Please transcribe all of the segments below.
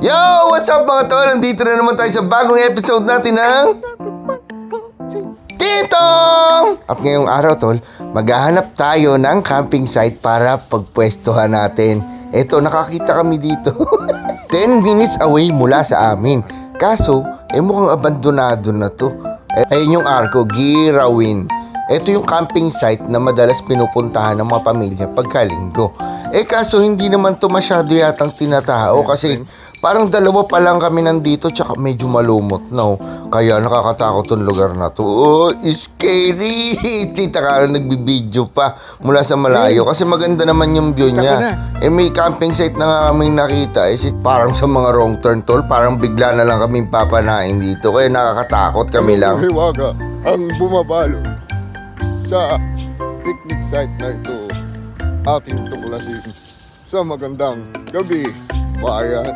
Yo! What's up mga tol? Nandito na naman tayo sa bagong episode natin ng... Titong! At ngayong araw tol, maghahanap tayo ng camping site para pagpwestuhan natin. Eto, nakakita kami dito. 10 minutes away mula sa amin. Kaso, eh mukhang abandonado na to. Eh, ayun yung arko, Girawin. Ito yung camping site na madalas pinupuntahan ng mga pamilya pagkalinggo. Eh kaso hindi naman to masyado yatang tinatao kasi parang dalawa pa lang kami nandito tsaka medyo malumot no. Kaya nakakatakot tong lugar na to. Oh, scary! Tita Karen nagbibideo pa mula sa malayo kasi maganda naman yung view niya. Eh may camping site na nga kaming nakita. Eh, si- parang sa mga wrong turn tol, parang bigla na lang kaming papanain dito. Kaya nakakatakot kami lang. Hiwaga ang bumabalo sa picnic site na ito ating tuklasin sa magandang gabi, bayan.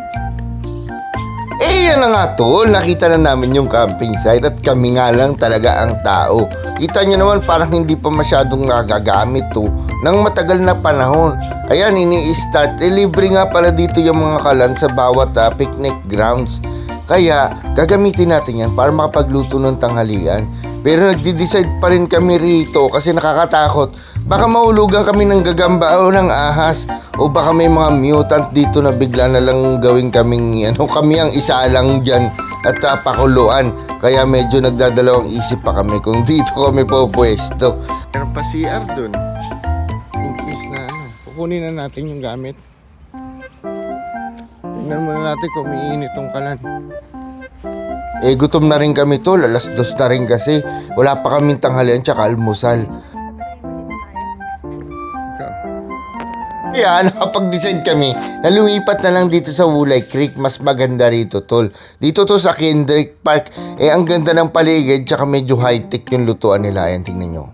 Eh, yan na nga tol. Nakita na namin yung camping site at kami nga lang talaga ang tao. Kita nyo naman parang hindi pa masyadong nagagamit to ng matagal na panahon. Ayan, ini-start. Eh, libre nga pala dito yung mga kalan sa bawat ah, picnic grounds. Kaya, gagamitin natin yan para makapagluto ng tanghalian. Pero nagdi-decide pa rin kami rito kasi nakakatakot. Baka mahulugan kami ng gagamba o ng ahas. O baka may mga mutant dito na bigla na lang gawin kaming ano, kami ang isa lang dyan at uh, pakuluan. Kaya medyo nagdadalawang isip pa kami kung dito kami po pwesto. Meron pa CR dun. In case na ano, kukunin na natin yung gamit. Tingnan muna natin kung umiinit tong kalan. Eh gutom na rin kami tol, alas dos na rin kasi. Wala pa kaming tanghalian tsaka almusal. Kaya nakapag-decide kami na lumipat na lang dito sa Wulay Creek. Mas maganda rito, tol. Dito to sa Kendrick Park. Eh, ang ganda ng paligid tsaka medyo high-tech yung lutuan nila. Ayan, tingnan nyo.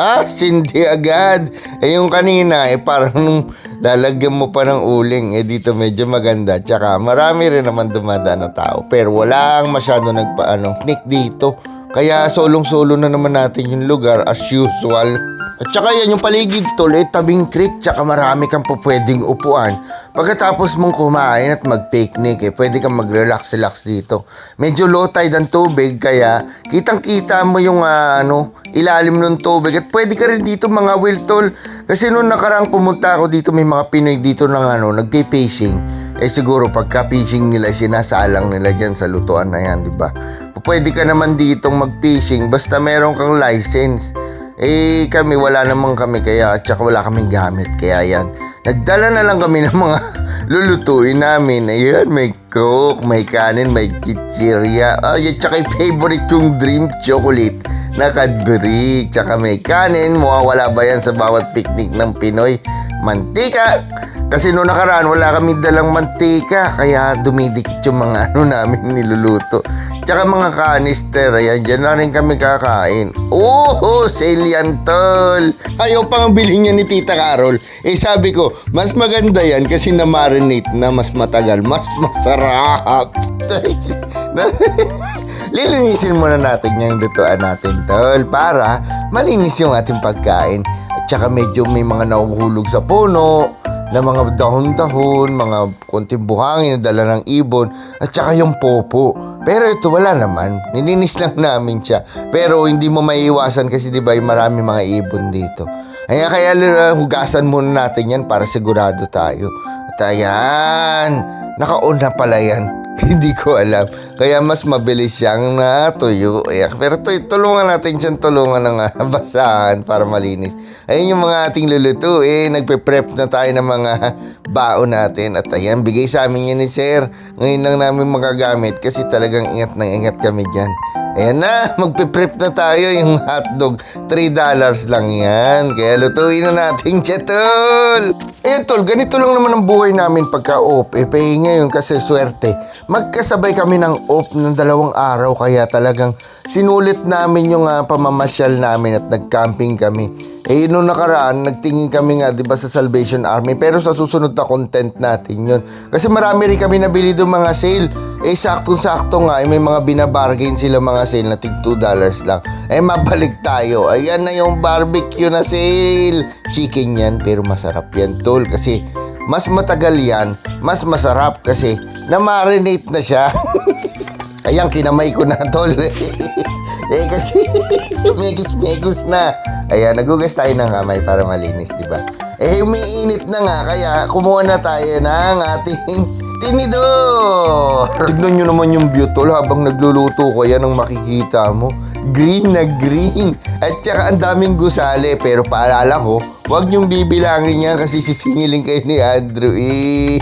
Ah, sindi agad. Eh, yung kanina, eh, parang lalagyan mo pa ng uling. Eh, dito medyo maganda. Tsaka marami rin naman dumadaan na tao. Pero walang masyado nagpaano, picnic dito. Kaya solong-solo na naman natin yung lugar as usual. At saka yan yung paligid tol, eh, tabing creek, tsaka marami kang po pwedeng upuan. Pagkatapos mong kumain at mag-picnic, eh, pwede kang mag-relax-relax dito. Medyo low tide ang tubig, kaya kitang-kita mo yung ah, ano, ilalim ng tubig. At pwede ka rin dito mga will tol. Kasi nung nakarang pumunta ako dito, may mga Pinoy dito ng ano, nagpi-fishing. Eh siguro pagka-fishing nila, sinasalang nila dyan sa lutuan na yan, di ba? Pwede ka naman ditong mag-fishing basta meron kang license. Eh kami wala naman kami kaya at saka wala kaming gamit kaya yan. Nagdala na lang kami ng mga lulutuin namin. Ayan, may coke, may kanin, may chichirya. Ay, at saka favorite kong dream chocolate na Cadbury. Tsaka may kanin, mawawala ba yan sa bawat picnic ng Pinoy? Mantika! Kasi noong nakaraan, wala kami dalang mantika. Kaya dumidikit yung mga ano namin niluluto. Tsaka mga kanister, ayan, dyan na rin kami kakain. Oh, sale tol. Ayaw pang bilhin niya ni Tita Carol. Eh, sabi ko, mas maganda yan kasi na-marinate na mas matagal, mas masarap. Lilinisin muna natin yung lutuan natin, tol, para malinis yung ating pagkain. At saka medyo may mga nahuhulog sa puno, na mga dahon-dahon, mga konting buhangin na dala ng ibon, at saka yung popo. Pero ito wala naman, nilinis lang namin siya. Pero hindi mo maiiwasan kasi di ba marami mga ibon dito. Kaya kaya uh, hugasan muna natin yan para sigurado tayo. At ayan, naka-on na pala yan. Hindi ko alam. Kaya mas mabilis siyang natuyo. Ayan. Pero to, tulungan natin siyang tulungan ng ah, basahan para malinis. Ayun yung mga ating lulutuin. Nagpe-prep na tayo ng mga baon natin. At ayan, bigay sa amin yan ni Sir. Ngayon lang namin magagamit kasi talagang ingat na ingat kami dyan. Ayan na, magpe-prep na tayo yung hotdog. $3 lang yan. Kaya lutuin na natin siya, tol. Ayan, tol, ganito lang naman ang buhay namin pagka off. Eh, pahinga yun kasi swerte. Magkasabay kami ng off ng dalawang araw. Kaya talagang sinulit namin yung ah, pamamasyal namin at nag-camping kami. Eh, nung nakaraan, nagtingin kami nga, di ba, sa Salvation Army. Pero sa susunod na content natin yun. Kasi marami rin kami nabili doon mga sale. Eh, saktong-sakto nga, eh, may mga binabargain sila mga sale na tig $2 lang. Eh, mabalik tayo. Ayan na yung barbecue na sale. Chicken yan, pero masarap yan, tol. Kasi mas matagal yan, mas masarap kasi na-marinate na siya. Ayan, kinamay ko na, tol. eh, kasi megus-megus na. Ayan, nagugas tayo ng kamay para malinis, di ba? Eh, umiinit na nga, kaya kumuha na tayo ng ating tinidor. Tignan nyo naman yung view, tol, habang nagluluto ko yan ang makikita mo. Green na green. At saka ang daming gusali. Pero paalala ko, huwag nyong bibilangin yan kasi sisingilin kayo ni Andrew. Eh.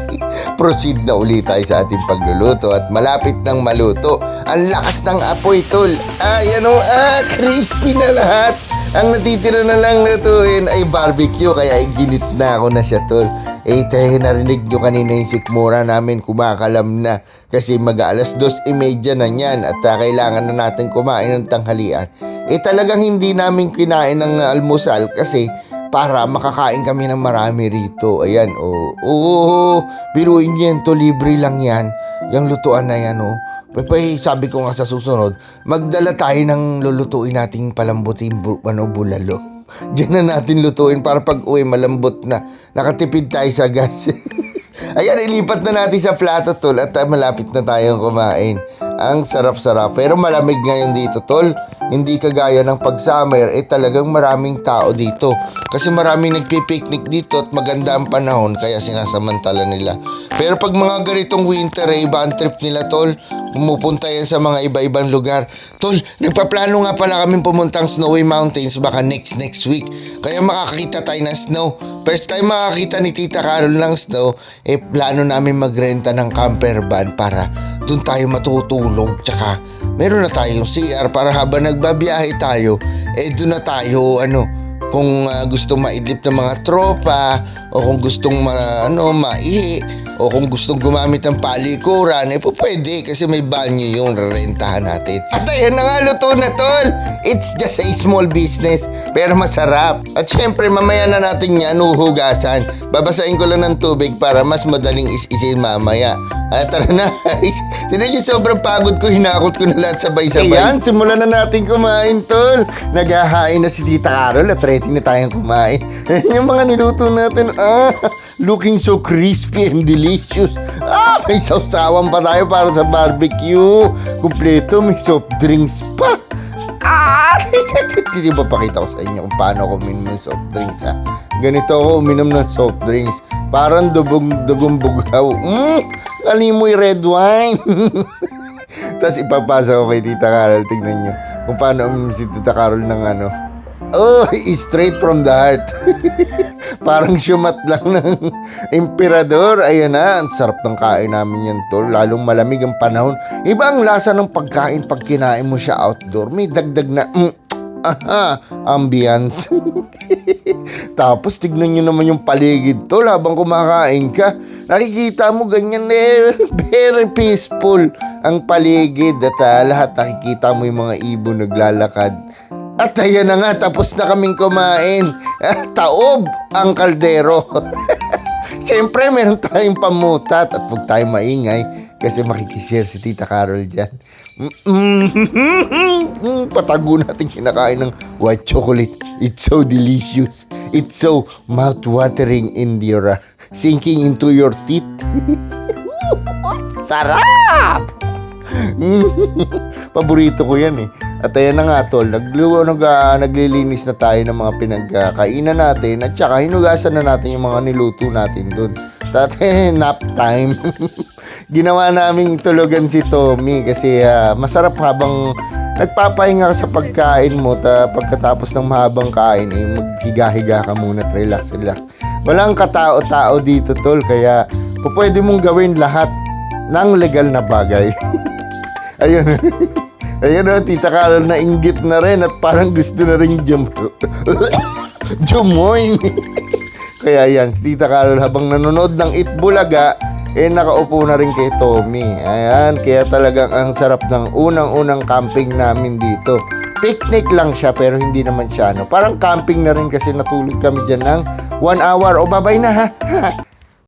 Proceed na ulit tayo sa ating pagluluto at malapit nang maluto. Ang lakas ng apoy, tol. Ah, yan o, ah, crispy na lahat. Ang natitira na lang lutuin ay barbecue kaya ginit na ako na siya, tol. Eh, tayo narinig nyo kanina yung sikmura namin kumakalam na kasi mag-alas dos imedya na yan at ah, kailangan na natin kumain ng tanghalian. Eh talagang hindi namin kinain ng almusal kasi para makakain kami ng marami rito. Ayan, oh. Oo, biruin niyo yan to, libre lang yan. Yung lutuan na yan, oh. Pwede, sabi ko nga sa susunod, magdala tayo ng lulutuin nating palambutin bu- ano, bulalo. Diyan na natin lutuin para pag uwi malambot na. Nakatipid tayo sa gas. Ayan, ilipat na natin sa plato, tol. At ah, malapit na tayong kumain. Ang sarap-sarap. Pero malamig ngayon dito, tol. Hindi kagaya ng pag-summer, eh talagang maraming tao dito. Kasi maraming nagpipiknik dito at maganda ang panahon, kaya sinasamantala nila. Pero pag mga ganitong winter, eh, iba ang trip nila, tol. Pumupunta yan sa mga iba-ibang lugar. Tol, nagpaplano nga pala kami pumuntang Snowy Mountains baka next next week. Kaya makakita tayo ng snow. First time makakita ni Tita Carol ng snow, eh plano namin magrenta ng camper van para doon tayo matutulog. Tsaka meron na tayong CR para habang nagbabiyahe tayo, eh doon na tayo ano, kung ah, gustong maidlip ng mga tropa o kung gustong ma, ano, maihi o kung gustong gumamit ng palikuran, eh po pwede kasi may banyo yung rerentahan natin. At ayan na nga, luto na tol. It's just a small business, pero masarap. At syempre, mamaya na natin yan uhugasan. Babasahin ko lang ng tubig para mas madaling is-isin mamaya. At tara na. Tinan niyo, sobrang pagod ko, hinakot ko na lahat sabay-sabay. Ayan, simulan na natin kumain, tol. Naghahain na si Tita Carol at ready na tayong kumain. yung mga niluto natin, ah, looking so crispy and delicious. Ah, may sausawan pa tayo para sa barbecue. Kumpleto, may soft drinks pa. Ah! Hindi ba pakita ko sa inyo kung paano ako uminom ng soft drinks ha? Ganito ako uminom ng soft drinks. Parang dubog, dugong bugaw. Mm, kalimoy red wine. Tapos ipapasa ko kay Tita Carol. Tignan nyo kung paano uminom si Tita Carol ng ano. Oh, straight from the heart. Parang syumat lang ng emperador. Ayan na, ang sarap ng kain namin yan, tol. Lalong malamig ang panahon. Iba ang lasa ng pagkain pag kinain mo siya outdoor. May dagdag na, mm, aha, ambience. Tapos tignan nyo naman yung paligid, tol, habang kumakain ka. Nakikita mo ganyan eh, very peaceful ang paligid at ah, lahat nakikita mo yung mga ibon naglalakad. At ayan na nga, tapos na kaming kumain. Ah, Taob ang kaldero. Siyempre, meron tayong pamutat at huwag tayong maingay kasi makikishare si Tita Carol dyan. Mm, Patago natin kinakain ng white chocolate. It's so delicious. It's so mouth-watering in your, uh, sinking into your teeth. Sarap! Paborito ko yan eh. At ayan na nga tol, nagluwa, nag, ah, naglilinis na tayo ng mga pinagkakainan natin at saka hinugasan na natin yung mga niluto natin dun. Tate, nap time. Ginawa namin tulugan si Tommy kasi ah, masarap habang nagpapahinga ka sa pagkain mo ta pagkatapos ng mahabang kain eh maghiga-higa ka muna at relax relax. Walang katao-tao dito tol kaya pwede mong gawin lahat ng legal na bagay. Ayun. Ayun o, Tita Carol na inggit na rin at parang gusto na rin jum... jumoy. Kaya yan, si Tita Carol habang nanonood ng Itbulaga, eh nakaupo na rin kay Tommy. Ayan, kaya talagang ang sarap ng unang-unang camping namin dito. Picnic lang siya pero hindi naman siya ano. Parang camping na rin kasi natulog kami dyan ng one hour. O babay na ha.